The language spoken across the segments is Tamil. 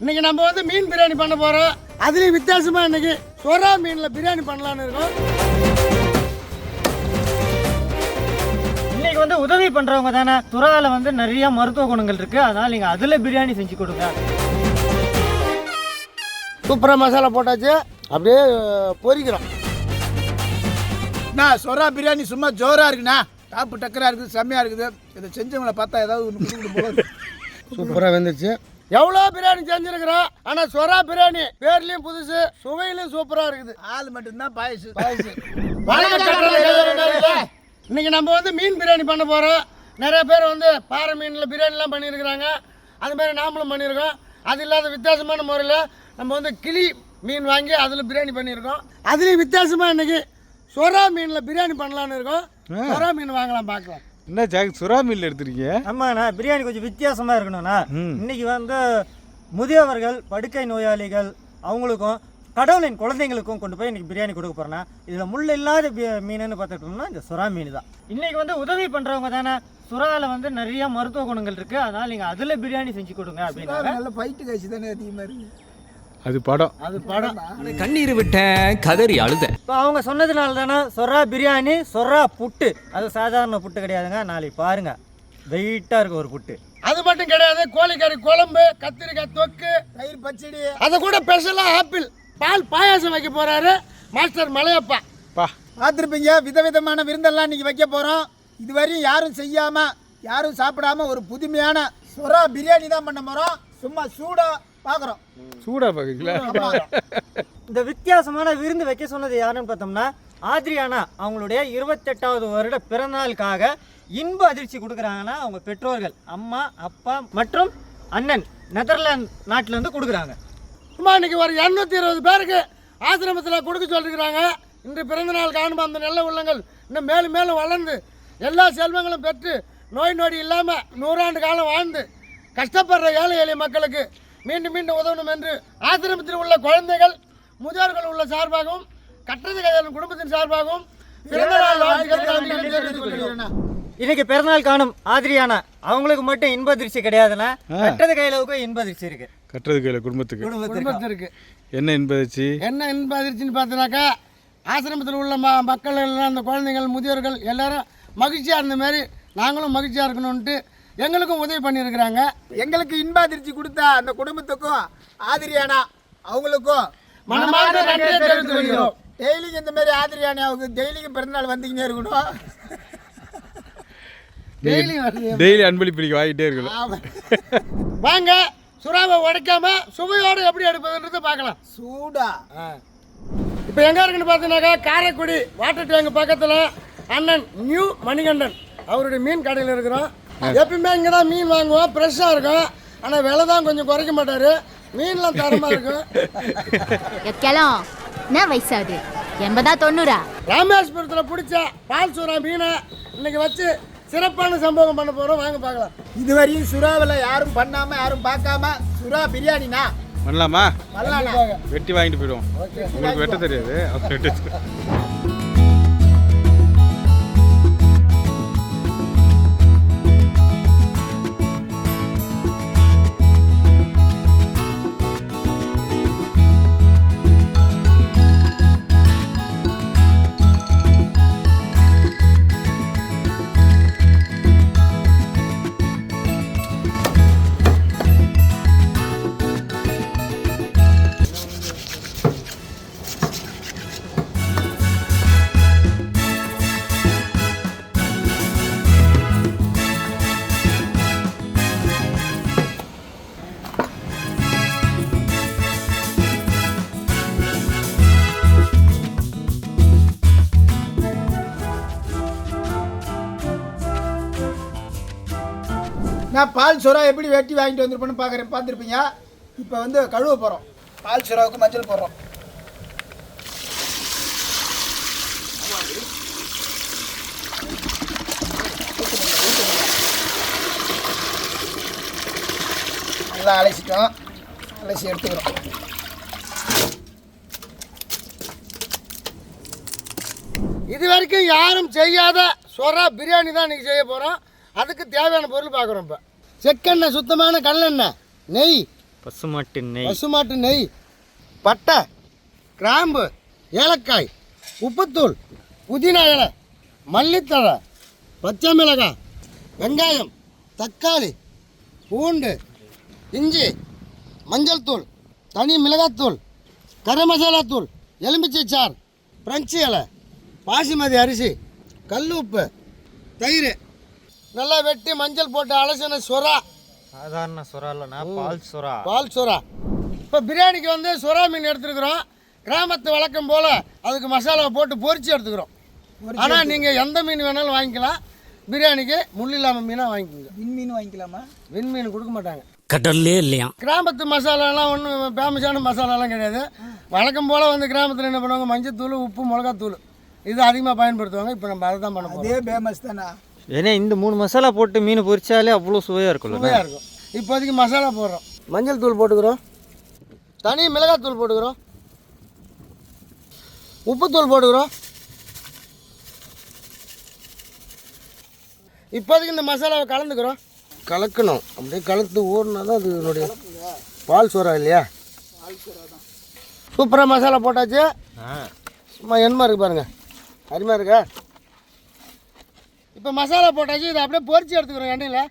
இன்னைக்கு நம்ம வந்து மீன் பிரியாணி பண்ண போறோம். அதுலயும் வித்தியாசமா இன்னைக்கு சொரா மீன்ல பிரியாணி பண்ணலாம்னு இருக்கோம். இன்னைக்கு வந்து உதவி பண்றவங்க தானே? துறால வந்து நிறைய மருத்துவ குணங்கள் இருக்கு. அதனால நீங்க அதுல பிரியாணி செஞ்சு கொடுங்க. சூப்பரா மசாலா போட்டாச்சு. அப்படியே பொரிக்கிறோம். நான் சொரா பிரியாணி சும்மா ஜோரா இருக்குண்ணா. டாப்பு டக்கரா இருக்குது செம்மையா இருக்குது. இதை செஞ்சவங்கள பார்த்தா ஏதாவது ஒன்று கொடுக்கணும் போல இருக்கு. சூப்பரா வெந்துருச்சு. எவ்வளோ பிரியாணி செஞ்சிருக்கிறோம்? ஆனா சொரா பிரியாணி பேர்லயும் புதுசு சுவையிலும் சூப்பரா இருக்குது. ஆள் மட்டும்தான் பாயசு கையெழுத்தாளர்களே. இன்னைக்கு நம்ம வந்து மீன் பிரியாணி பண்ண போறோம். நிறைய பேர் வந்து பாறை மீனில் பிரியாணிலாம் பண்ணியிருக்கிறாங்க. அது மாதிரி நாமளும் பண்ணியிருக்கோம். அது இல்லாத வித்தியாசமான முறையில் நம்ம வந்து கிளி மீன் வாங்கி அதில் பிரியாணி பண்ணியிருக்கோம். அதுலேயும் வித்தியாசமாக இன்னைக்கு சொரா மீனில் பிரியாணி பண்ணலான்னு இருக்கோம். சொரா மீன் வாங்கலாம் பார்க்கலாம். என்ன ஜாக் சுறா மீல் எடுத்திருக்கீங்க? ஆமாண்ணா பிரியாணி கொஞ்சம் வித்தியாசமா இருக்கணும்ண்ணா. இன்னைக்கு வந்து முதியவர்கள் படுக்கை நோயாளிகள் அவங்களுக்கும் கடவுளின் குழந்தைங்களுக்கும் கொண்டு போய் இன்னைக்கு பிரியாணி கொடுக்க போறேன்னா இதுல முள் இல்லாத மீனுன்னு பார்த்துட்டோம்னா இந்த சுறா மீன் தான். இன்னைக்கு வந்து உதவி பண்றவங்க தானே சுறால வந்து நிறைய மருத்துவ குணங்கள் இருக்கு. அதனால நீங்க அதுல பிரியாணி செஞ்சு கொடுங்க அப்படின்னாங்க. நல்ல ஃபைட்டு காய்ச்சி தானே அதிகமாக இருக்கு. அது படம். அது படம். கண்ணீர் விட்டேன் கதறி அழுதேன். இப்போ அவங்க சொன்னதுனால தானே சொரா பிரியாணி சொரா புட்டு. அது சாதாரண புட்டு கிடையாதுங்க. நாளைக்கு பாருங்க. வெயிட்டாக இருக்கு ஒரு புட்டு. அது மட்டும் கிடையாது. கோழிக்கறி குழம்பு கத்திரிக்காய் தொக்கு தயிர் பச்சடி. அது கூட ஸ்பெஷலாக ஆப்பிள். பால் பாயாசம் வைக்க போறாரு மாஸ்டர் மலையப்பா. பா. பார்த்துருப்பீங்க விதவிதமான விருந்தெல்லாம் இன்னைக்கு வைக்க போகிறோம் இதுவரையும் யாரும் செய்யாமல் யாரும் சாப்பிடாம ஒரு புதுமையான சொரா பிரியாணி தான் பண்ண போகிறோம் சும்மா சூடாக பார்க்குறோம் சூடா பாக்குறீங்களா? இந்த வித்தியாசமான விருந்து வைக்க சொன்னது யாருன்னு பார்த்தோம்னா ஆத்ரியானா அவங்களுடைய இருபத்தெட்டாவது வருட பிறந்தநாளுக்காக இன்ப அதிர்ச்சி கொடுக்குறாங்கன்னா அவங்க பெற்றோர்கள். அம்மா அப்பா மற்றும் அண்ணன் நெதர்லாந்து நாட்டிலேருந்து கொடுக்குறாங்க. சும்மா இன்னைக்கு ஒரு இரநூத்தி இருபது பேருக்கு ஆசிரமத்தில் கொடுக்க சொல்லியிருக்கிறாங்க. இன்று பிறந்த நாள் காணும் அந்த நல்ல உள்ளங்கள் இன்னும் மேலும் மேலும் வளர்ந்து எல்லா செல்வங்களும் பெற்று நோய் நொடி இல்லாமல் நூறாண்டு காலம் வாழ்ந்து கஷ்டப்படுற ஏழை எளிய மக்களுக்கு மீண்டும் மீண்டும் உதவணும் என்று ஆசிரமத்தில் உள்ள குழந்தைகள் முதியோர்கள் உள்ள சார்பாகவும் கட்டது கையாளும் குடும்பத்தின் சார்பாகவும். இன்னைக்கு பிறந்தநாள் காணும் ஆத்ரியானா அவங்களுக்கு மட்டும் இன்ப அதிர்ச்சி கிடையாதுன்னா கட்டது கையிலவுக்கும் இன்ப அதிர்ச்சி இருக்கு. கட்டுறது கையில குடும்பத்துக்கு. குடும்பத்திற்கு. என்ன என்பதாச்சு என்ன இன்ப அதிர்ச்சின்னு பார்த்தீங்கன்னாக்கா ஆசிரமத்தில் உள்ள ம மக்கள் எல்லாம் அந்த குழந்தைகள் முதியோர்கள் எல்லாரும் மகிழ்ச்சியாக இருந்த மாதிரி நாங்களும் மகிழ்ச்சியாக இருக்கணும்ன்ட்டு எங்களுக்கும் உதவி பண்ணியிருக்கிறாங்க. எங்களுக்கு இன்ப அதிர்ச்சி கொடுத்த அந்த குடும்பத்துக்கும் ஆதிரியானா அவங்களுக்கும் மனமார்ந்த நன்றியை தெரிவித்துக் கொள்கிறோம். டெய்லிக்கும் இந்த மாதிரி ஆதிரியானாவுக்கு டெய்லிக்கும் பிறந்தநாள் வந்துக்கினே இருக்கணும். டெய்லி டெய்லி அன்பளிப்பளிக்கு வாங்கிட்டே இருக்கணும். வாங்க சுறாவை உடைக்காம சுவையோடு எப்படி எடுப்பதுன்றதை பார்க்கலாம். சூடா. இப்போ எங்கே இருக்குன்னு பார்த்தீங்கன்னாக்கா காரைக்குடி வாட்டர் டேங்க் பக்கத்தில் அண்ணன் நியூ மணிகண்டன் அவருடைய மீன் கடையில் இருக்கிறோம். எப்பயுமே இங்கே தான் மீன் வாங்குவோம். ஃப்ரெஷ்ஷாக இருக்கும். ஆனால் விலை தான் கொஞ்சம் குறைக்க மாட்டார். மீன்லாம் தரமாக இருக்கும். எக்கெல்லாம் என்ன வயசாகுது எண்பதா தொண்ணூறா? ராமேஸ்வரத்தில் பிடிச்ச பால் சூறா மீனை இன்னைக்கு வச்சு சிறப்பான சம்பவம் பண்ண போகிறோம் வாங்க பார்க்கலாம். இதுவரையும் சுறாவில் யாரும் பண்ணாம யாரும் பார்க்காம சுறா பிரியாணினா? பண்ணலாமா? வெட்டி வாங்கிட்டு போயிடுவோம். உங்களுக்கு வெட்ட தெரியாது. நான் பால் சுறா எப்படி வெட்டி வாங்கிட்டு வந்திருப்பேன்னு பார்க்குறேன் பார்த்துருப்பீங்க? இப்போ வந்து கழுவ போகிறோம் பால் சுறாவுக்கு மஞ்சள் போடுறோம். நல்லா அலசிட்டோம். அலசி எடுத்துக்கிறோம். இது வரைக்கும் யாரும் செய்யாத சொரா பிரியாணி தான் இன்னைக்கு செய்ய போகிறோம் அதுக்கு தேவையான பொருள் பார்க்குறோம் இப்போ. செக்கெண்ணெய் சுத்தமான கடலெண்ணெய். நெய். பசுமாட்டு நெய். பசுமாட்டு நெய். பட்டை கிராம்பு ஏலக்காய் உப்புத்தூள் புதினா இலை மல்லித்தழை பச்சை மிளகாய் வெங்காயம் தக்காளி பூண்டு இஞ்சி மஞ்சள் தூள் தனி மிளகாத்தூள் கரம் மசாலா தூள் எலுமிச்சை சாறு பிரெஞ்சு இலை பாசிமதி அரிசி கல் உப்பு தயிர். நல்லா வெட்டி மஞ்சள் போட்டு அலசின சுறா. சாதாரண சுறா இல்லைண்ணா பால் சுறா. பால் சுறா. இப்போ பிரியாணிக்கு வந்து சுறா மீன் எடுத்துருக்குறோம். கிராமத்து வழக்கம் போல் அதுக்கு மசாலாவை போட்டு பொரிச்சு எடுத்துக்கிறோம். ஆனால் நீங்கள் எந்த மீன் வேணாலும் வாங்கிக்கலாம். பிரியாணிக்கு முள் இல்லாமல் மீனாக வாங்கிக்கோங்க. விண்மீன் வாங்கிக்கலாமா? விண் மீன் கொடுக்க மாட்டாங்க. கடல்லே இல்லையா? கிராமத்து மசாலாலாம் ஒன்றும் ஃபேமஸான மசாலாலாம் கிடையாது. வழக்கம் போல் வந்து கிராமத்தில் என்ன பண்ணுவாங்க? மஞ்சத்தூள் உப்பு மிளகாத்தூள். இது அதிகமாக பயன்படுத்துவாங்க. இப்போ நம்ம அதை தான் பண்ண போகிறோம் அதே ஃபேமஸ் தானா? ஏன்னா இந்த மூணு மசாலா போட்டு மீன் பொரிச்சாலே அவ்வளோ சுவையாக இருக்கும்ல. சுவையாக இருக்கும். இப்போதைக்கு மசாலா போடுறோம். மஞ்சள் தூள் போட்டுக்கிறோம். தனி மிளகாத்தூள் போட்டுக்கிறோம். உப்புத்தூள் போட்டுக்கிறோம். இப்போதைக்கு இந்த மசாலாவை கலந்துக்கிறோம். கலக்கணும். அப்படியே கலந்து ஊறினா தான் அது என்னுடைய பால் சோறா இல்லையா? சூப்பராக மசாலா போட்டாச்சு. சும்மா என்மா இருக்கு பாருங்க. அருமையாக இருக்கா? இப்போ மசாலா போட்டாச்சு இதை அப்படியே பொரிச்சு எடுத்துக்கிறோம் எண்ணெயில்.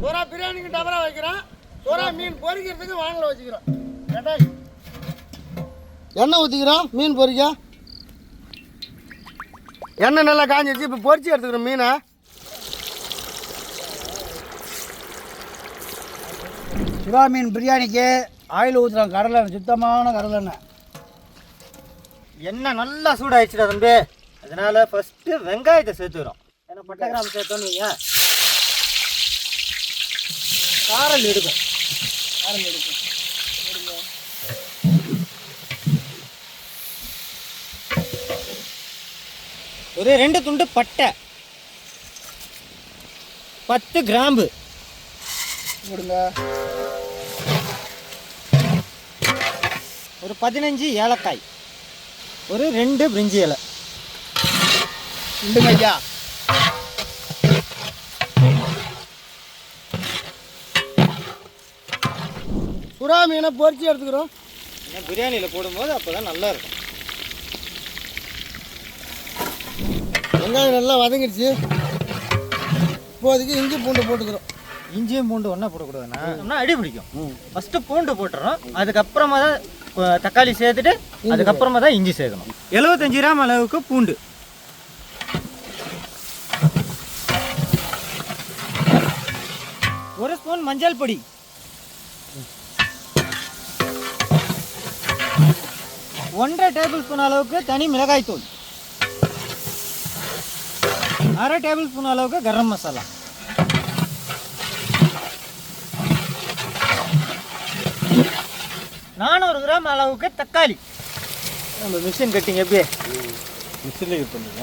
சோறா பிரியாணிக்கு டபரா வைக்கிறோம். சோறா மீன் பொரிக்கிறதுக்கு வானல வச்சுக்கிறோம். கேட்டாய் எண்ணெய் ஊற்றிக்கிறோம் மீன் பொரிக்க எண்ணெய் நல்லா காஞ்சிருச்சு இப்போ பொரிச்சு எடுத்துக்கிறோம் மீனை. சுறா மீன் பிரியாணிக்கு ஆயில் ஊற்றுறோம் கடலை சுத்தமான கடலை எண்ணெய். நல்லா சூடாயிடுச்சுடா தம்பி. அதனால ஃபஸ்ட்டு வெங்காயத்தை சேர்த்துக்கிறோம். பட்டை கிராம் சேர்த்தோன்னு வைங்க. காரல் எடுக்கும். காரம் எடுக்கும். ஒரு ரெண்டு துண்டு பட்டை. பத்து கிராம்பு. ஒரு பதினஞ்சு ஏலக்காய். ஒரு ரெண்டு பிரிஞ்சி இலை. உண்டுங்க ஐயா. சுறா மீனை பொரிச்சு எடுத்துக்கிறோம். ஏன்னா பிரியாணியில் போடும்போது அப்போ தான் நல்லா இருக்கும். வெங்காயம் நல்லா வதங்கிடுச்சு. இப்போதைக்கு இஞ்சி பூண்டு போட்டுக்கிறோம். இஞ்சியும் பூண்டு ஒன்றா போடக்கூடாதுண்ணா. ஒன்றா அடி பிடிக்கும். ஃபஸ்ட்டு பூண்டு போட்டுறோம். அதுக்கப்புறமா தான் தக்காளி சேர்த்துட்டு அதுக்கப்புறமா தான் இஞ்சி சேர்க்கணும். எழுபத்தஞ்சு கிராம் அளவுக்கு பூண்டு. ஒரு ஸ்பூன் மஞ்சள் பொடி. ஒன்றரை டேபிள் ஸ்பூன் அளவுக்கு தனி மிளகாய் தூள். அரை டேபிள் ஸ்பூன் அளவுக்கு கரம் மசாலா. நானூறு கிராம் அளவுக்கு தக்காளி. நம்ம மிஷின் கட்டிங் எப்படி? மிக்சிலே இது பண்ணுங்க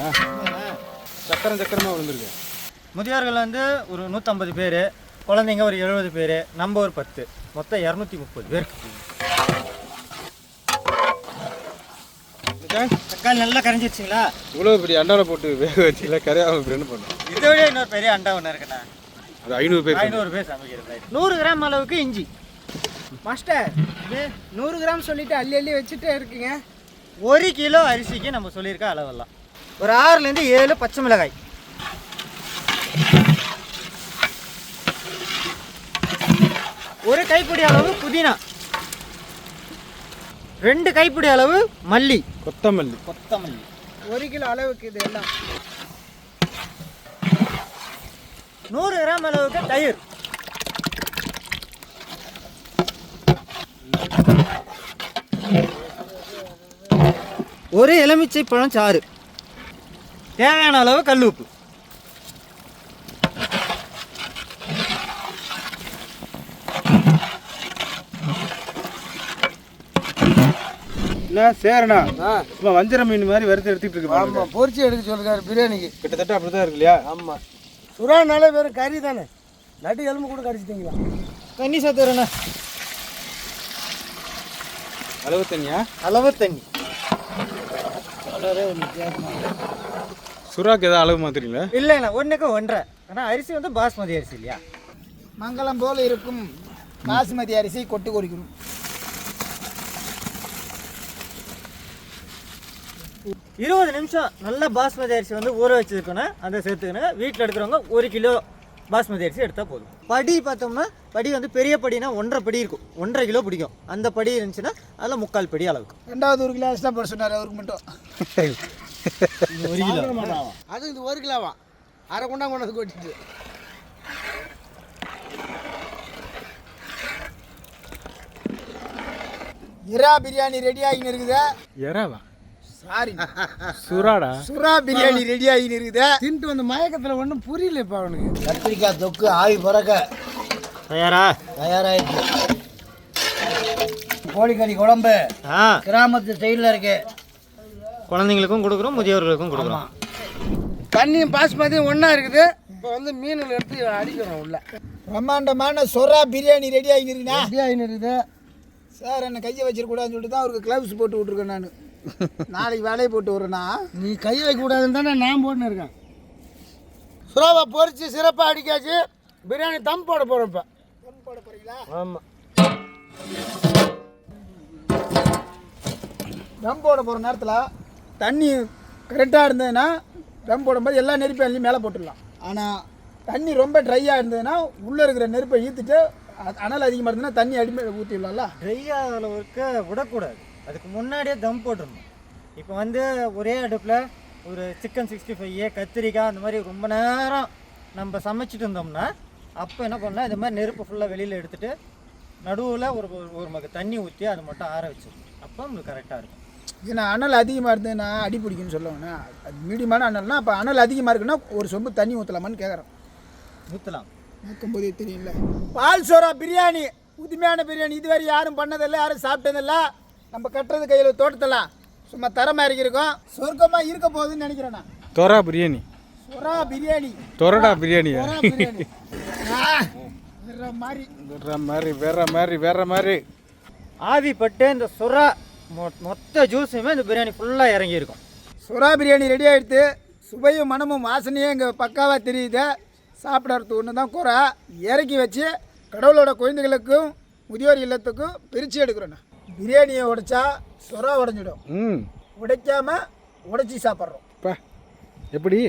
சக்கரம் சக்கரமாக விழுந்துருக்கு. முதியோர்கள் வந்து ஒரு நூற்றம்பது பேர் குழந்தைங்க ஒரு எழுபது பேர் நம்ம ஒரு பத்து மொத்தம் இரநூத்தி முப்பது பேர். தக்காளி நல்லா கரைஞ்சிருச்சுங்களா? இவ்வளோ பெரிய அண்டாவில் போட்டு வேக வச்சுல கரையாமல் இப்படி என்ன பண்ணும் இதை விட இன்னொரு பெரிய அண்டா ஒன்று இருக்குண்ணா. அது ஐநூறு பேர் ஐநூறு பேர் சமைக்கிறது நூறு கிராம் அளவுக்கு இஞ்சி. மாஸ்டர் நூறு கிராம் சொல்லிட்டு அள்ளி அள்ளி வச்சுட்டே இருக்கீங்க. ஒரு கிலோ அரிசிக்கு நம்ம சொல்லியிருக்க அளவெல்லாம். ஒரு ஆறுலேருந்து ஏழு பச்சை மிளகாய். ஒரு கைப்பிடி அளவு புதினா. ரெண்டு கைப்பிடி அளவு மல்லி. கொத்தமல்லி. கொத்தமல்லி. ஒரு கிலோ அளவுக்கு இது எல்லாம். நூறு கிராம் அளவுக்கு தயிர். ஒரு எலுமிச்சை பழம் சாறு. தேவையான அளவு கல் உப்பு என்ன? சேரணா சும்மா வஞ்சர மீன் மாதிரி வறுத்து எடுத்துட்டு இருக்கு. ஆமாம் பொரிச்சு எடுக்க சொல்லிருக்காரு பிரியாணிக்கு. கிட்டத்தட்ட அப்படி தான் இருக்கு இல்லையா? ஆமாம் சுறானாலே வெறும் கறி தானே. நட்டு எலும்பு கூட கடிச்சிட்டிங்களா தண்ணி சேர்த்துறேண்ணா அளவு தண்ணியா அளவு தண்ணி. சுறாக்கு ஏதாவது அளவு மாத்துறீங்களா? இல்லைண்ணா ஒன்றுக்கு ஒன்றரை. ஆனால் அரிசி வந்து பாஸ்மதி அரிசி இல்லையா? மங்களம் போல இருக்கும். பாசுமதி அரிசி கொட்டு கொறிக்கணும் இருபது நிமிஷம் நல்ல பாஸ்மதி அரிசி வந்து ஊற வச்சுருக்கணும் அதை சேர்த்துக்கணும் வீட்டில் எடுக்கிறவங்க ஒரு கிலோ பாஸ்மதி அரிசி எடுத்தால் போதும். படி பார்த்தோம்னா படி வந்து பெரிய படினா ஒன்றரை படி இருக்கும். ஒன்றரை கிலோ பிடிக்கும். அந்த படி இருந்துச்சுன்னா அதில் முக்கால் படி அளவுக்கு. ரெண்டாவது ஒரு கிலோ எக்ஸ்ட்ரா போட சொன்னார் அவருக்கு மட்டும். ஒரு கிலோ. அது இது ஒரு கிலோவா? அரை குண்டா கொண்டு வந்து கொட்டிட்டு. இறா பிரியாணி ரெடி ஆகின்னு இருக்குது. எறாவா சாரி. சுறாடா? சுறா பிரியாணி ரெடி ஆகின்னு இருக்குது தின்ட்டு வந்து மயக்கத்தில் ஒன்றும் புரியல இப்போ அவனுக்கு. கத்திரிக்காய் தொக்கு ஆவி பறக்க. தயாரா? தயாராகிடுச்சு கோழிக்கறி குழம்பு. ஆ. கிராமத்து ஸ்டைலில் இருக்கு. குழந்தைங்களுக்கும் கொடுக்குறோம் முதியோர்களுக்கும் கொடுக்குறோம். தண்ணியும் பாஸ்மதியும் ஒன்றா இருக்குது. இப்போ வந்து மீனில் எடுத்து அடிக்கிறோம் உள்ள. பிரம்மாண்டமான சொரா பிரியாணி ரெடி ஆகின்னு இருக்குண்ணா ரெடி ஆகின்னு இருக்குது சார் என்ன கையை வச்சிடக்கூடாதுன்னு சொல்லிட்டு தான் அவருக்கு க்ளவுஸ் போட்டு விட்ருக்கேன் நான். நாளைக்கு வேலையை போட்டு விட்றேன்னா நீ கை வைக்கக்கூடாதுன்னு தானே நான் போட்டுன்னு இருக்கேன். சுறாவை பொரிச்சு சிறப்பாக அடிக்காச்சு. பிரியாணி தம் போட போகிறோம் இப்போ. போட போகிறீங்களா ஆமாம் ரம் போட போகிற நேரத்தில் தண்ணி கரெக்டாக இருந்ததுன்னா ரம் போடும்போது எல்லா நெருப்பையும் அள்ளி மேலே போட்டுடலாம். ஆனால் தண்ணி ரொம்ப ட்ரையாக இருந்ததுன்னா உள்ளே இருக்கிற நெருப்பை ஈத்துட்டு அ- அனல் அதிகமாக இருந்ததுன்னா தண்ணி அடிமை ஊற்றிடலாம்ல ட்ரை அளவுக்கு விடக்கூடாது. அதுக்கு முன்னாடியே தம் போட்டுடணும். இப்போ வந்து ஒரே அடுப்பில் ஒரு சிக்கன் சிக்ஸ்டி ஃபைவ் கத்திரிக்காய் அந்த மாதிரி ரொம்ப நேரம் நம்ம சமைச்சிட்டு இருந்தோம்னா அப்போ என்ன பண்ணால் இந்த மாதிரி நெருப்பு ஃபுல்லாக வெளியில் எடுத்துட்டு நடுவில் ஒரு ஒரு- மக தண்ணி ஊற்றி அதை மட்டும் ஆற வச்சிடணும். அப்போ உங்களுக்கு கரெக்டாக இருக்கும். ஏன்னா அனல் அதிகமாக இருந்ததுன்னா அடி பிடிக்குன்னு சொல்லுவேண்ணா அது மீடியமான அனல்னா அப்போ அனல் அதிகமாக இருக்குன்னா ஒரு சொம்பு தண்ணி ஊற்றலாமான்னு கேட்குறேன் ஊற்றலாம் ஊற்றும்போதே தெரியல. பால் சோறா பிரியாணி புதுமையான பிரியாணி இதுவரை யாரும் பண்ணதில்லை யாரும் சாப்பிட்டதில்ல. நம்ம கட்டுறது கையில் தோட்டத்தில். சும்மா தரமாக இருக்கும். சொர்க்கமாக இருக்க போகுதுன்னு நினைக்கிறேன் நான். தொரா பிரியாணி. சொரா பிரியாணி. தொரடா பிரியாணியா பிரியாணி. ஆ, வேற மாதிரி. வேற மாதிரி வேற மாதிரி வேற மாதிரி. ஆவி பட்டு இந்த சுறா மொ மொத்த ஜூஸுமே இந்த பிரியாணி ஃபுல்லாக இறங்கியிருக்கும். சுறா பிரியாணி ரெடி ஆகிடுது சுவையும் மனமும் வாசனையும் இங்கே பக்காவாக தெரியுது. சாப்பிட்றது ஒன்று தான் குறை. இறக்கி வச்சு கடவுளோட குழந்தைகளுக்கும் முதியோர் இல்லத்துக்கும் பிரித்து எடுக்கிறோண்ணா பிரியாணியை உடைச்சா சுறா உடஞ்சிடும். ம். உடைக்காம உடைச்சி சாப்பிட்றோம். பா எப்படி?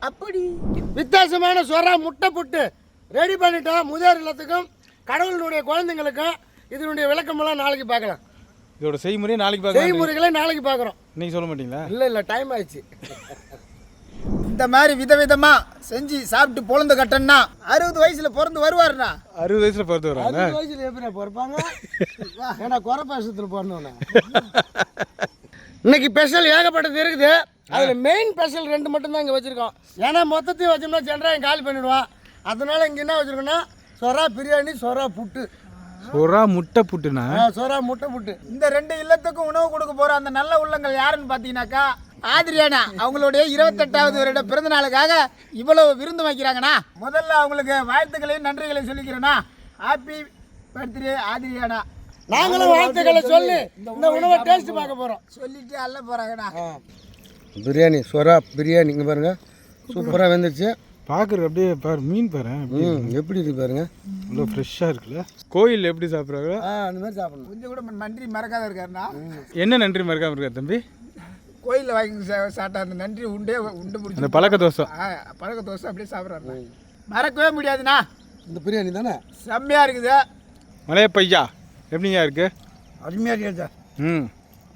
அப்படி. வித்தியாசமான சொரா முட்டை புட்டு ரெடி பண்ணிட்டோம் முதியோர் இல்லத்துக்கும் கடவுளுடைய குழந்தைங்களுக்கும் இதனுடைய விளக்கமெல்லாம் நாளைக்கு பார்க்கலாம். இதோட செய்முறையை நாளைக்கு பார்க்கலாம். செய்முறைகளை நாளைக்கு பார்க்குறோம். இன்னைக்கு சொல்ல மாட்டீங்களா? இல்லை இல்லை டைம் ஆயிடுச்சு. இந்த மாதிரி விதவிதமாக செஞ்சு சாப்பிட்டு பொழந்து கட்டணும்னா அறுபது வயசில் பிறந்து வருவாருண்ணா. அறுபது வயசுல பிறந்து வராங்க அறுபது வயசுல எப்படி பிறப்பாங்க? ஏன்னா குறை பேசத்தில் பிறந்தவனே இன்னைக்கு ஸ்பெஷல் ஏகப்பட்டது இருக்குது. அதில் மெயின் ஸ்பெஷல் ரெண்டு மட்டும் தான் இங்கே வச்சுருக்கோம். ஏன்னா மொத்தத்தையும் வச்சோம்னா ஜென்ராயம் காலி பண்ணிடுவான் அதனால இங்கே என்ன வச்சுருக்கோன்னா சொரா பிரியாணி சொரா புட்டு. சுறா முட்டை புட்டுனா சொரா முட்டை புட்டு. இந்த ரெண்டு இல்லத்துக்கும் உணவு கொடுக்க போற அந்த நல்ல உள்ளங்கள் யாருன்னு பார்த்தீங்கன்னாக்கா ஆதிரியானா அவங்களுடைய இருபத்தெட்டாவது வருட பிறந்த நாளுக்காக இவ்வளவு விருந்து வைக்கிறாங்கண்ணா. முதல்ல அவங்களுக்கு வாழ்த்துக்களையும் நன்றிகளையும் சொல்லிக்கிறேண்ணா. Happy birthday ஆதிரியானா. நாங்களும் வாழ்த்துக்களை சொல்லி இந்த உணவை டேஸ்ட் பார்க்க போகிறோம் சொல்லிட்டு அல்ல போறாங்கண்ணா. பிரியாணி சொரா பிரியாணி இங்கே பாருங்க. சூப்பராக வெந்துருச்சு. பார்க்குறது அப்படியே பாரு மீன் பாரு எப்படி இருக்கு பாருங்க. இவ்வளோ ஃப்ரெஷ்ஷாக இருக்குல்ல? கோயில் எப்படி சாப்பிட்றாங்க? அந்த மாதிரி சாப்பிடணும். கொஞ்சம் கூட நன்றி மறக்காத இருக்காருண்ணா. என்ன நன்றி மறக்காம இருக்கார் தம்பி? கோயிலில் வாங்கி சா- சாப்பிட்ட அந்த நன்றி உண்டே உண்டு அந்த பிடிச்சி பழக்க தோசம் பழக்க தோசை அப்படியே சாப்பிட்றாரு மறக்கவே முடியாதுண்ணா. இந்த பிரியாணி தானே? செம்மையாக இருக்குது. மலைய பையா எப்படிங்க இருக்கு? அருமையாக இருக்கு சார். ம்.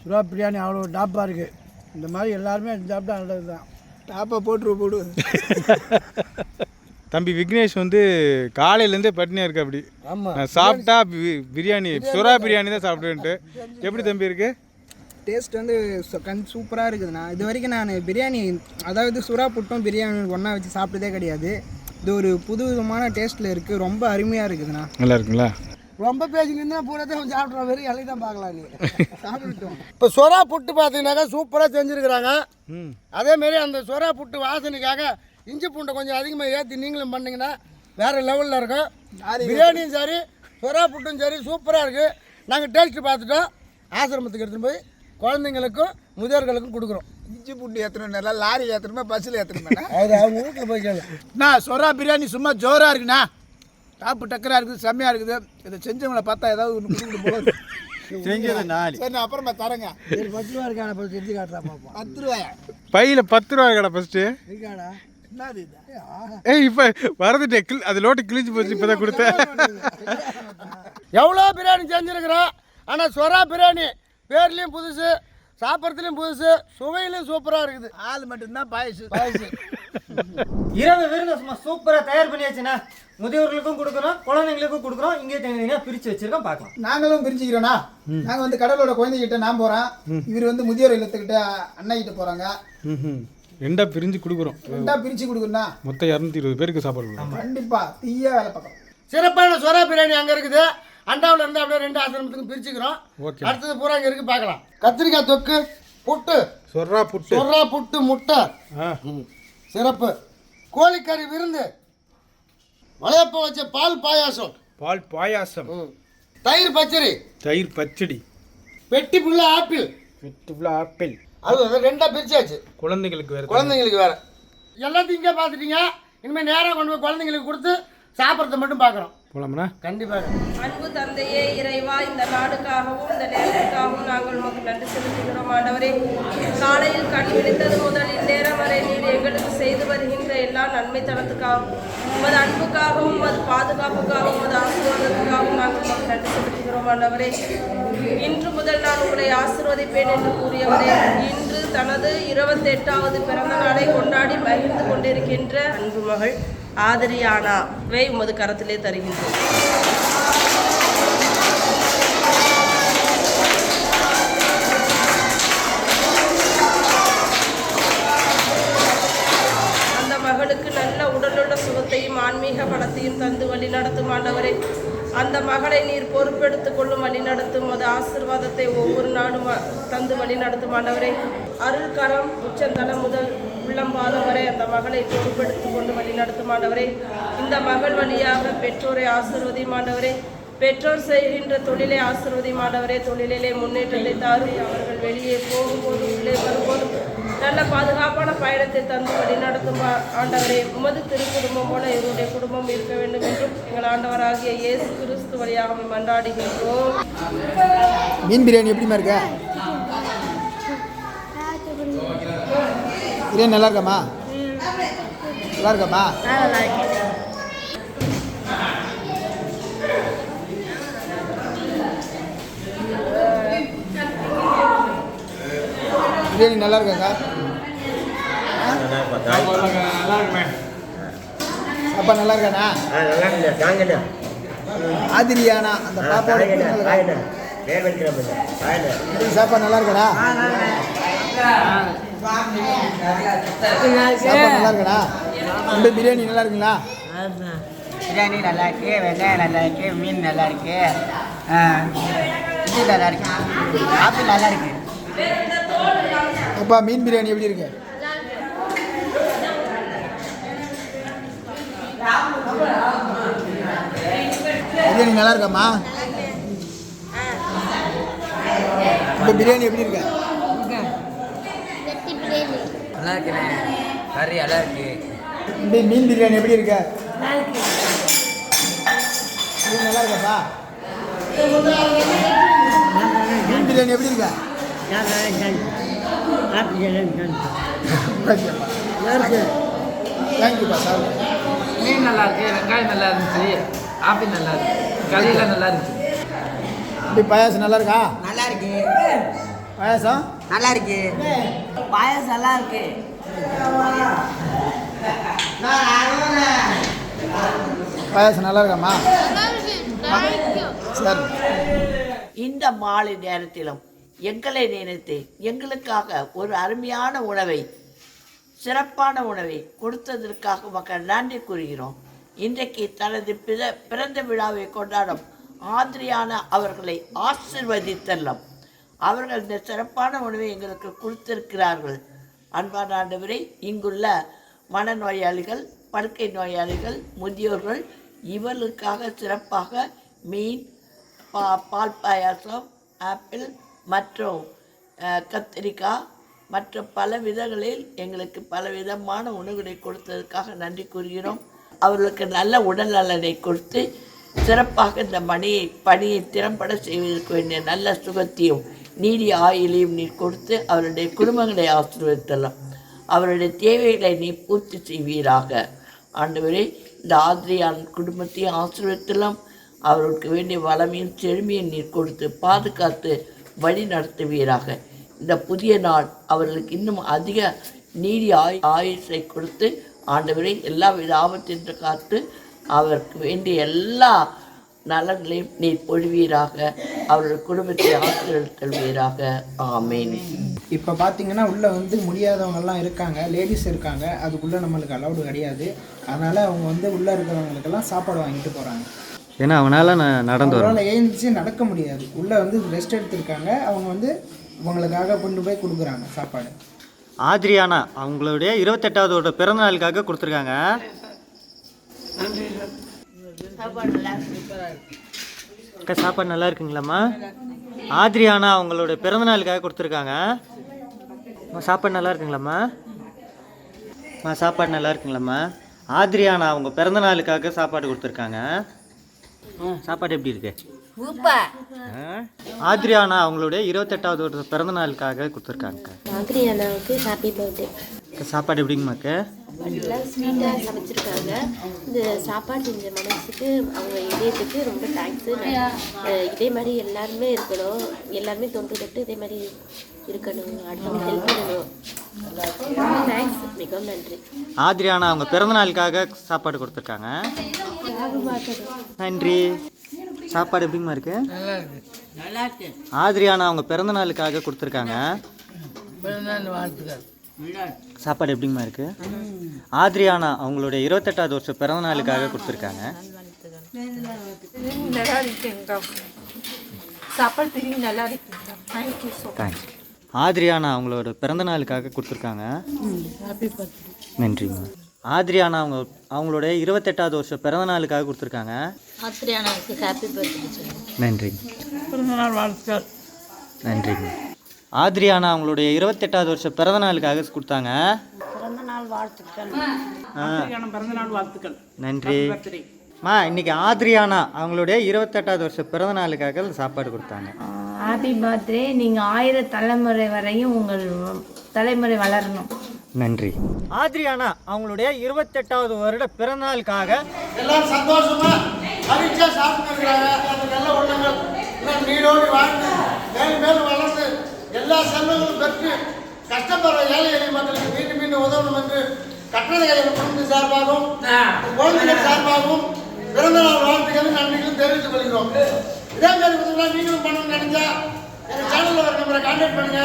சுறா பிரியாணி அவ்வளோ டாப்பாக இருக்குது இந்த மாதிரி எல்லாருமே சாப்பிட்டா நல்லது தான் டாப்பை போட்டு போடு. தம்பி விக்னேஷ் வந்து காலையிலேருந்தே பட்னியாக இருக்கு அப்படி. ஆமாம் நான் சாப்பிட்டா பிரியாணி சுறா பிரியாணி தான் சாப்பிடுவேன்ட்டு. எப்படி தம்பி இருக்கு? டேஸ்ட் வந்து சு- கண் சூப்பராக இருக்குதுண்ணா. இது வரைக்கும் நான் பிரியாணி அதாவது சுறா புட்டும் பிரியாணி ஒன்றா வச்சு சாப்பிட்டதே கிடையாது. இது ஒரு புது விதமான டேஸ்ட்டில் இருக்குது ரொம்ப அருமையாக இருக்குதுண்ணா. நல்லா இருக்குங்களா? ரொம்ப பேசிக்கிட்டு பூரத்தை கொஞ்சம் சாப்பிட்ற வெறும் இலையை தான் பார்க்கலாம் நீ. சாப்பிட்டுட்டோம். இப்போ சொரா புட்டு பார்த்தீங்கன்னாக்கா சூப்பராக செஞ்சுருக்கிறாங்க. ம். அதேமாரி அந்த சொரா புட்டு வாசனைக்காக இஞ்சி பூண்டை கொஞ்சம் அதிகமாக ஏற்றி நீங்களும் பண்ணீங்கன்னா வேறு லெவலில் இருக்கும். பிரியாணியும் சரி சொரா புட்டும் சரி சூப்பராக இருக்குது நாங்கள் டேஸ்ட்டு பார்த்துட்டோம். ஆசிரமத்துக்கு எடுத்துகிட்டு போய் குழந்தைங்களுக்கும் முதியோர்களுக்கும் கொடுக்குறோம். இஞ்சி பூண்டு ஏற்றணும் நல்லா லாரி ஏற்றணுமா பஸ்ஸில் ஏற்றணுமா அது அவங்க வீட்டில் போய் கேளு. அண்ணா சொரா பிரியாணி சும்மா ஜோராக இருக்குண்ணா. டாப்பு டக்கராக இருக்குது செம்மையாக இருக்குது. இதை செஞ்சவங்களை பார்த்தா ஏதாவது ஒன்று கொடுக்கணும் போல இருக்கு. செஞ்சது அப்புறமா தரேங்க. பத்து ரூபா இருக்கான பத்து செஞ்சு காட்டுறா பாப்பா பத்து ரூபாயா பையில பத்து ரூபா இருக்காடா என்னது இது? ஏய் இப்போ வரதுட்டே கிளி அது லோட்டு கிழிச்சு போச்சு இப்போ தான் கொடுத்தேன். எவ்வளோ பிரியாணி செஞ்சுருக்குறோம்? ஆனால் சொரா பிரியாணி பேர்லேயும் புதுசு சாப்பிட்றதுலையும் புதுசு சுவையிலையும் சூப்பராக இருக்குது. ஆள் மட்டும்தான் பாயசு பாயசு இரவு விருந்து சும்மா சூப்பராக தயார் பண்ணியாச்சுண்ணா முதியோர்களுக்கும் கொடுக்குறோம் குழந்தைங்களுக்கும் கொடுக்குறோம் இங்கே தனித்தனியாக பிரித்து வச்சிருக்கோம் பார்க்கலாம். நாங்களும் பிரிஞ்சுக்கிறோண்ணா நாங்கள் வந்து கடலோட குழந்தைகிட்ட நான் போகிறேன் இவர் வந்து முதியோர் இல்லத்துக்கிட்ட அண்ணகிட்ட போகிறாங்க ரெண்டா பிரிஞ்சு கொடுக்குறோம். ரெண்டா பிரித்து கொடுக்குறா மொத்தம் இரநூத்தி இருபது பேருக்கு சாப்பாடு கண்டிப்பாக தீய வேலை பார்க்குறோம். சிறப்பான சொரா பிரியாணி அங்கே இருக்குது. அண்டாவில் இருந்து அப்படியே ரெண்டு ஆசிரமத்துக்கும் பிரிச்சுக்கிறோம். ஓகே. அடுத்தது பூரா இங்கே இருக்கு பார்க்கலாம். கத்திரிக்காய் தொக்கு புட்டு. சொர்ரா புட்டு. சொரா புட்டு முட்டை. சிறப்பு. கோழிக்கறி விருந்து. வளையப்ப வச்ச பால் பாயாசம். பால் பாயாசம். தயிர் பச்சடி. தயிர் பச்சடி. பெட்டி புள்ள ஆப்பிள். வெட்டுப்புல ஆப்பிள். அது ரெண்டா பிரிச்சாச்சு. குழந்தைங்களுக்கு வேறு குழந்தைங்களுக்கு வேற. எல்லாத்தையும் இங்கே பார்த்துட்டீங்க. இனிமேல் நேராக கொண்டு போய் குழந்தைங்களுக்கு கொடுத்து சாப்பிட்றத மட்டும் பார்க்குறோம் போலாமண்ணா கண்டிப்பாக அன்பு தந்தையே இறைவா இந்த நாடுக்காகவும் இந்த நேரத்துக்காகவும் நாங்கள் உமக்கு நன்றி செலுத்துகிறோம் ஆண்டவரே. காலையில் கண் விழித்தது முதல் இந்நேரம் வரை நீர் எங்களுக்கு செய்து வருகின்ற எல்லா நன்மை தனத்துக்காகவும் உமது அன்புக்காகவும் உமது பாதுகாப்புக்காகவும் உமது ஆசீர்வாதத்துக்காகவும் நாங்கள் உமக்கு நன்றி செலுத்துகிறோம் ஆண்டவரே. இன்று முதல் நான் உங்களை ஆசீர்வதிப்பேன் என்று கூறியவரே இன்று தனது இருபத்தெட்டாவது பிறந்த நாளை கொண்டாடி மகிழ்ந்து கொண்டிருக்கின்ற அன்பு மகள் ஆதரியானாவை உமது கரத்திலே தருகின்றோம். அந்த மகளுக்கு நல்ல உடலுள்ள சுகத்தையும் ஆன்மீக பலத்தையும் தந்து வழி நடத்தும் ஆண்டவரே. அந்த மகளை நீர் பொறுப்பெடுத்துக் கொள்ளும் வழி நடத்தும் அது ஆசீர்வாதத்தை ஒவ்வொரு நாடும் தந்து வழி நடத்தும் அருள்கரம் அருள் உச்சந்தலம் முதல் உள்ளம்பாதம் வரை அந்த மகளை பொறுப்பெடுத்துக் கொண்டு வழி நடத்தும் ஆண்டவரே இந்த மகள் வழியாக பெற்றோரை ஆசீர்வதியும் பெற்றோர் செய்கின்ற தொழிலை ஆசிர்வதி மாணவரே தொழிலிலே முன்னேற்றத்தை தாரும். அவர்கள் வெளியே போகும்போது உள்ளே வரும்போதும் நல்ல பாதுகாப்பான பயணத்தை தந்து வழி நடத்தும் ஆண்டவரே. உமது திருக்குடும்பம் போல இவருடைய குடும்பம் இருக்க வேண்டும் என்றும் எங்கள் ஆண்டவராகிய இயேசு கிறிஸ்து வழியாக உம்மை மன்றாடுகின்றோம். மீன் பிரியாணி எப்படிமா இருக்க? பிரியாணி நல்லா இருக்காம்மா நல்லா இருக்காம்மா பிரியாணி நல்லா இருக்காக்கா அப்பா நல்லா இருக்காண்ணா ஆதிரியானா அந்த பாப்பாவோட சாப்பாடு நல்லா இருக்காடா நல்லா இருக்காடா. இந்த பிரியாணி நல்லா இருக்குங்களா பிரியாணி நல்லா இருக்கு வெங்காயம் நல்லா இருக்கு மீன் நல்லா இருக்கு ஆ, இது நல்லா இருக்கு ஆப்பிள் நல்லா இருக்கு அப்பா மீன் பிரியாணி எப்படி இருக்கு? பிரியாணி நல்லா இருக்காம்மா இந்த பிரியாணி எப்படி இருக்கு? நல்லா இருக்குண்ணே கறி நல்லா இருக்கு. இந்த மீன் பிரியாணி எப்படி இருக்கு? நல்லா இருக்காப்பா மீன் பிரியாணி எப்படி இருக்கா? தேங்க்யூப்பா சார் மீன் நல்லா இருக்கு வெங்காயம் நல்லா இருந்துச்சு ஆப்பிள் நல்லா இருக்கு கறியெல்லாம் நல்லா இருந்துச்சு இப்படி பாயாசம் நல்லா இருக்கா நல்லா இருக்கு பாயாசம் நல்லா இருக்கு பாயசம் நல்லா இருக்கு பாயாசம் நல்லா இருக்காம்மா? சரி. இந்த மாலை நேரத்திலும் எங்களை நினைத்து எங்களுக்காக ஒரு அருமையான உணவை சிறப்பான உணவை கொடுத்ததற்காக மக்கள் நன்றி கூறுகிறோம். இன்றைக்கு தனது பிற பிறந்த விழாவை கொண்டாடும் ஆத்ரியான அவர்களை ஆசிர்வதித்தல்லம் அவர்கள் இந்த சிறப்பான உணவை எங்களுக்கு கொடுத்திருக்கிறார்கள். அன்பான ஆண்டவரை இங்குள்ள மனநோயாளிகள் படுக்கை நோயாளிகள் முதியோர்கள் இவர்களுக்காக சிறப்பாக மீன் பா பால் பாயாசம் ஆப்பிள் மற்றும் கத்திரிக்காய் மற்ற பல விதங்களில் எங்களுக்கு பல விதமான உணவுகளை கொடுத்ததற்காக நன்றி கூறுகிறோம். அவர்களுக்கு நல்ல உடல் நலனை கொடுத்து சிறப்பாக இந்த மணியை பணியை திறம்பட செய்வதற்கு வேண்டிய நல்ல சுகத்தையும் நீடிய ஆயுளையும் நீ கொடுத்து அவருடைய குடும்பங்களை ஆசீர்வதித்தலாம். அவருடைய தேவைகளை நீ பூர்த்தி செய்வீராக. ஆண்டவரே இந்த ஆதிரியான் குடும்பத்தையும் ஆசீர்வதித்தலாம். அவருக்கு வேண்டிய வளமையும் செழுமையும் நீர் கொடுத்து பாதுகாத்து வழி நடத்துவீராக. இந்த புதிய நாள் அவர்களுக்கு இன்னும் அதிக நீதி ஆயு ஆயுஷை கொடுத்து ஆண்டவரை எல்லா வித ஆபத்தின்று காத்து அவருக்கு வேண்டிய எல்லா நலன்களையும் நீர் பொழிவீராக அவர்கள் குடும்பத்தை ஆசீர்வதித்தல்வீராக ஆமேன். இப்போ பார்த்தீங்கன்னா உள்ளே வந்து முடியாதவங்கெல்லாம் இருக்காங்க. லேடிஸ் இருக்காங்க. அதுக்குள்ளே நம்மளுக்கு அலௌடு கிடையாது. அதனால் அவங்க வந்து உள்ளே இருக்கிறவங்களுக்கெல்லாம் சாப்பாடு வாங்கிட்டு போகிறாங்க ஏன்னா அவனால் நான் நடந்து அவங்களால எழுந்துச்சு நடக்க முடியாது. உள்ளே வந்து ரெஸ்ட் எடுத்திருக்காங்க. அவங்க வந்து இவங்களுக்காக கொண்டு போய் கொடுக்குறாங்க சாப்பாடு. ஆத்ரியானா அவங்களுடைய இருபத்தெட்டாவது பிறந்த நாளுக்காக கொடுத்துருக்காங்க. அக்கா சாப்பாடு நல்லா இருக்குங்களாம்மா? ஆத்ரியானா அவங்களோட பிறந்த நாளுக்காக கொடுத்துருக்காங்க. சாப்பாடு நல்லா இருக்குங்களாம்மா? அம்மா சாப்பாடு நல்லா இருக்குங்களாம்மா? ஆத்ரியானா அவங்க பிறந்த நாளுக்காக சாப்பாடு கொடுத்துருக்காங்க. சாப்பாடு எப்படி இருக்கு? ஆத்ரியானா அவங்களுடைய இருபத்தெட்டாவது ஒரு பிறந்த நாளுக்காக கொடுத்துருக்காங்க. ஆத்ரியானாவுக்கு ஹாப்பி பர்த்டே சாப்பாடு எப்படிங்கம்மாக்கு எல்லாம் ஸ்வீட்டாக சமைச்சிருக்காங்க. இந்த சாப்பாடு செஞ்ச மனசுக்கு அவங்க இதயத்துக்கு ரொம்ப தேங்க்ஸு இதே மாதிரி எல்லாருமே இருக்கணும். எல்லாருமே தொண்டு தொட்டு இதே மாதிரி இருக்கணும். அடுத்தவங்க ஹெல்ப் பண்ணணும். தேங்க்ஸ் மிகவும் நன்றி. ஆத்ரியானா அவங்க பிறந்த நாளுக்காக சாப்பாடு கொடுத்துருக்காங்க. நன்றி. சாப்பாடு எப்படிங்கம்மா இருக்கு? ஆத்ரியானா அவங்க பிறந்த நாளுக்காக கொடுத்துருக்காங்க. சாப்பாடு எப்படிங்கம்மா இருக்கு? ஆத்ரியானா அவங்களுடைய இருபத்தெட்டாவது வருஷம் பிறந்த நாளுக்காக கொடுத்துருக்காங்க. தேங்க்ஸ் ஆத்ரியானா அவங்களோட பிறந்த நாளுக்காக கொடுத்துருக்காங்க. நன்றிம்மா. ஆத்ரியானா அவங்க அவங்களுடைய இருபத்தெட்டாவது வருஷம் பிறந்த நாளுக்காக கொடுத்துருக்காங்க. ஆத்ரியானாவுக்கு ஹாப்பி பர்த்டே நன்றிங்க பிறந்தநாள் வாழ்த்துக்கள். நன்றிங்க ஆத்ரியானா அவங்களுடைய இருபத்தெட்டாவது வருஷம் பிறந்த நாளுக்காக கொடுத்தாங்க. பிறந்தநாள் வாழ்த்துக்கள். ஆ, பிறந்தநாள் வாழ்த்துக்கள். நன்றி. மா இன்னைக்கு ஆத்ரியானா அவங்களுடைய இருபத்தெட்டாவது வருஷம் பிறந்த நாளுக்காக சாப்பாடு கொடுத்தாங்க. ஹாப்பி பர்த்டே நீங்கள் ஆயிரம் தலைமுறை வரையும் உங்கள் தலைமுறை வளரணும். நன்றி. ஆத்ரியானா அவங்களுடைய இருபத்தெட்டாவது வருட பிறந்த நாளுக்காக எல்லாரும் சந்தோஷமா மகிழ்ச்சியா நல்ல உள்ளங்கள். நீடோடி வாழ்ந்து மேலும் மேலும் எல்லா செல்வங்களும் பெற்று கஷ்டப்படுற ஏழை எளிய மக்களுக்கு மீண்டும் மீண்டும் உதவணும் என்று கட்டளைகளின் குடும்ப சார்பாகவும் குழந்தைகள் சார்பாகவும் பிறந்த நாள் வாழ்த்துக்களும் நன்றிகளும் தெரிவித்துக் கொள்கிறோம். இதே மாதிரி உதவிலாம் நீங்களும் பண்ணணும்னு நினைச்சா எங்கள் சேனலில் ஒரு நம்பரை கான்டாக்ட் பண்ணுங்க.